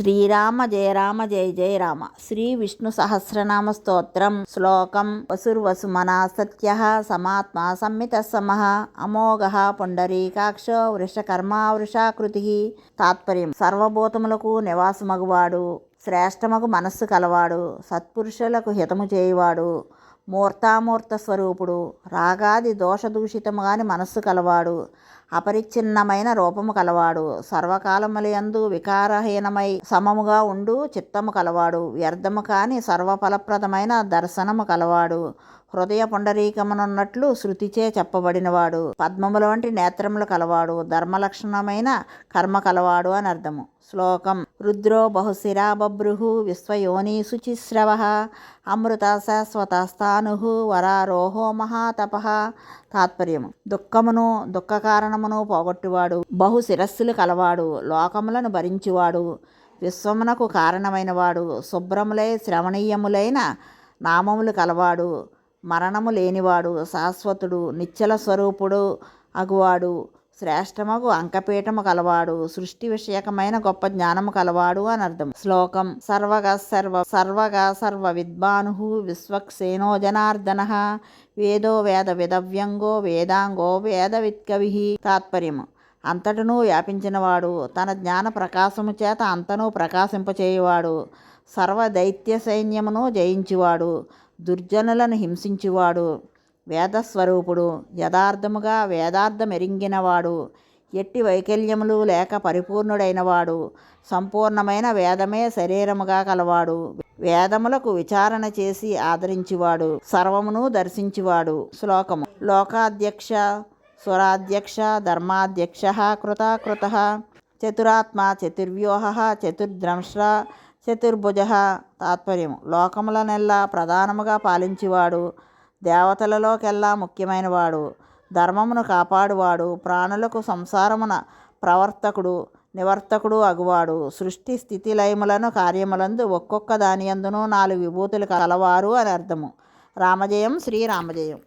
శ్రీరామ జయ రామ జయ జయ రామ. శ్రీ విష్ణు సహస్రనామ స్తోత్రం శ్లోకం. వసుర్వసుమనా సత్య సమాత్మా సంమిత సమః అమోఘ పుండరీకాక్షో వృషకర్మా వృషాకృతి. తాత్పర్యం సర్వభూతములకు నివాసమగువాడు శ్రేష్టమగు మనస్సు కలవాడు సత్పురుషులకు హితము చేయువాడు మూర్తామూర్త స్వరూపుడు. రాగాది దోషదూషితముగాని మనస్సు కలవాడు. అపరిచ్ఛిన్నమైన రూపము కలవాడు. సర్వకాలములందు వికారహీనమై సమముగా ఉండు చిత్తము కలవాడు. వ్యర్థము కాని సర్వఫలప్రదమైన దర్శనము కలవాడు. హృదయ పుండరీకమునున్నట్లు శృతిచే చెప్పబడినవాడు. పద్మముల వంటి నేత్రములు కలవాడు. ధర్మలక్షణమైన కర్మ కలవాడు అని అర్థము. శ్లోకం. రుద్రో బహుశిరా బభ్రుహు విశ్వయోని శుచిశ్రవ అమృత శాశ్వతస్థాను వరారోహో మహాతప తాత్పర్యము. దుఃఖమును దుఃఖ కారణమును పోగొట్టువాడు. బహు శిరస్సులు కలవాడు. లోకములను భరించువాడు. విశ్వమునకు కారణమైనవాడు. శుభ్రములై శ్రవణీయములైన నామములు కలవాడు. మరణము లేనివాడు శాశ్వతుడు నిశ్చల స్వరూపుడు అగువాడు శ్రేష్టమగు అంకపీఠము కలవాడు సృష్టి విషయకమైన గొప్ప జ్ఞానము కలవాడు అని అర్థం. శ్లోకం సర్వగ సర్వ సర్వగ సర్వ విద్వాను విశ్వక్సేనో జనార్దన వేదో వేద విదవ్యంగో వేదాంగో వేద విత్కవి తాత్పర్యము. అంతటను వ్యాపించినవాడు తన జ్ఞాన ప్రకాశము చేత అంతను ప్రకాశింపచేయువాడు సర్వ దైత్య సైన్యమును జయించువాడు దుర్జనులను హింసించువాడు వేదస్వరూపుడు యథార్థముగా వేదార్థమెరింగినవాడు ఎట్టి వైకల్యములు లేక పరిపూర్ణుడైనవాడు సంపూర్ణమైన వేదమే శరీరముగా కలవాడు వేదములకు విచారణ చేసి ఆదరించివాడు సర్వమును దర్శించువాడు. శ్లోకము. లోకాధ్యక్ష స్వరాధ్యక్ష ధర్మాధ్యక్ష కృతాకృత చతురాత్మ చతుర్వ్యూహ చతుర్ద్రంశ్ర చతుర్భుజ తాత్పర్యం లోకములనెల్లా ప్రధానముగా పాలించేవాడు దేవతలలోకెల్లా ముఖ్యమైనవాడు ధర్మమును కాపాడువాడు ప్రాణులకు సంసారమున ప్రవర్తకుడు నివర్తకుడు అగువాడు సృష్టి స్థితి లయములను కార్యములందు ఒక్కొక్క దానియందును నాలుగు విభూతులు కలవారు అని అర్థము. రామజయం శ్రీరామజయం